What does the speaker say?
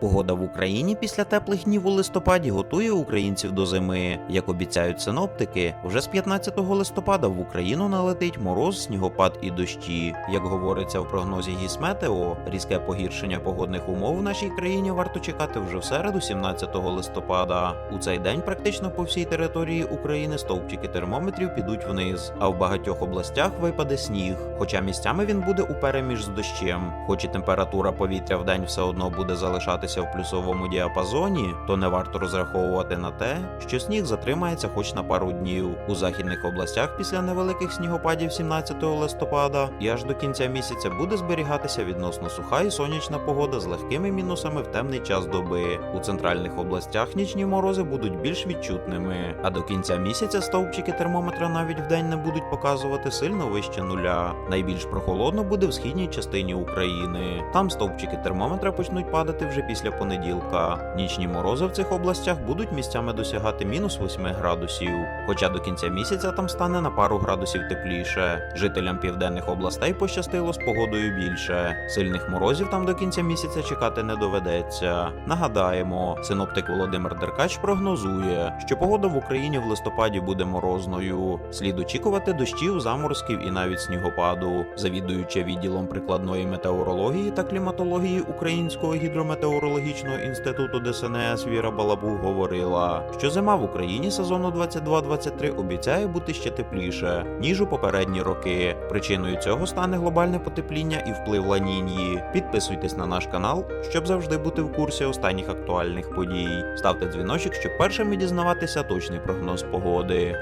Погода в Україні після теплих днів у листопаді готує українців до зими. Як обіцяють синоптики, вже з 15 листопада в Україну налетить мороз, снігопад і дощі. Як говориться в прогнозі Гісметео, різке погіршення погодних умов в нашій країні варто чекати вже в середу, 17 листопада. У цей день практично по всій території України стовпчики термометрів підуть вниз, а в багатьох областях випаде сніг. Хоча місцями він буде упереміж з дощем. Хоч і температура повітря в день все одно буде залишатися в плюсовому діапазоні, то не варто розраховувати на те, що сніг затримається хоч на пару днів. У західних областях після невеликих снігопадів 17 листопада і аж до кінця місяця буде зберігатися відносно суха і сонячна погода з легкими мінусами в темний час доби. У центральних областях нічні морози будуть більш відчутними, а до кінця місяця стовпчики термометра навіть вдень не будуть показувати сильно вище нуля. Найбільш прохолодно буде в східній частині України. Там стовпчики термометра почнуть падати вже після понеділка. Нічні морози в цих областях будуть місцями досягати мінус 8 градусів. Хоча до кінця місяця там стане на пару градусів тепліше. Жителям південних областей пощастило з погодою більше. Сильних морозів там до кінця місяця чекати не доведеться. Нагадаємо, синоптик Володимир Деркач прогнозує, що погода в Україні в листопаді буде морозною. Слід очікувати дощів, заморозків і навіть снігопаду. Завідуюча відділом прикладної метеорології та кліматології Українського гідрометеорологічного інституту ДСНС Віра Балабух говорила, що зима в Україні сезону 22-23 обіцяє бути ще тепліше ніж у попередні роки. Причиною цього стане глобальне потепління і вплив ланіньї. Підписуйтесь на наш канал, щоб завжди бути в курсі останніх актуальних подій. Ставте дзвіночок, щоб першими дізнаватися точний прогноз погоди.